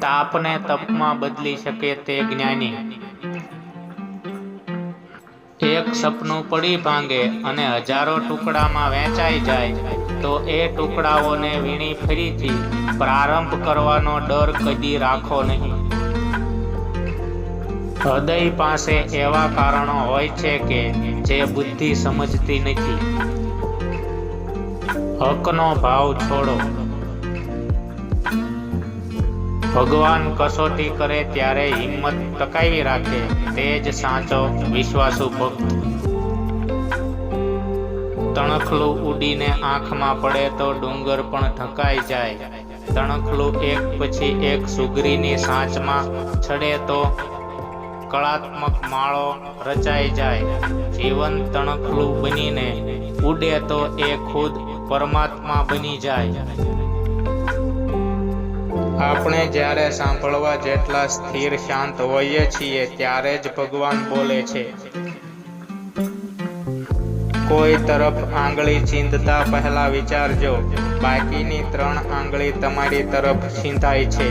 તાપને તપમાં બદલી શકે તે જ્ઞાની. એક સપનું પડી ભાંગે અને હજારો ટુકડામાં વહેંચાઈ જાય, તો એ ટુકડાઓને વીણી ફરીથી પ્રારંભ કરવાનો ડર કદી રાખો નહીં. હૃદય પાસે એવા કારણો હોય છે કે જે બુદ્ધિ સમજતી નથી. હકનો ભાવ છોડો. ભગવાન કસોટી કરે ત્યારે હિંમત ટકાવી રાખે, તે જ સાચો વિશ્વાસુ ભક્ત. તણખલું ઉડીને આંખમાં પડે તો ડુંગર પણ ઢંકાઈ જાય. તણખલું એક પછી એક સુગરીની સાંચમાં છડે તો કળાત્મક માળો રચાઈ જાય. જીવન તણખલું બનીને ઉડે તો એ ખુદ પરમાત્મા બની જાય. આપણે જ્યારે સાંભળવા જેટલા સ્થિર શાંત હોઈએ છીએ, ત્યારે જ ભગવાન બોલે છે, કોઈ તરફ આંગળી ચીંધતા પહેલા વિચારજો. બાકીની ત્રણ આંગળી તમારી તરફ ચીંધાય છે.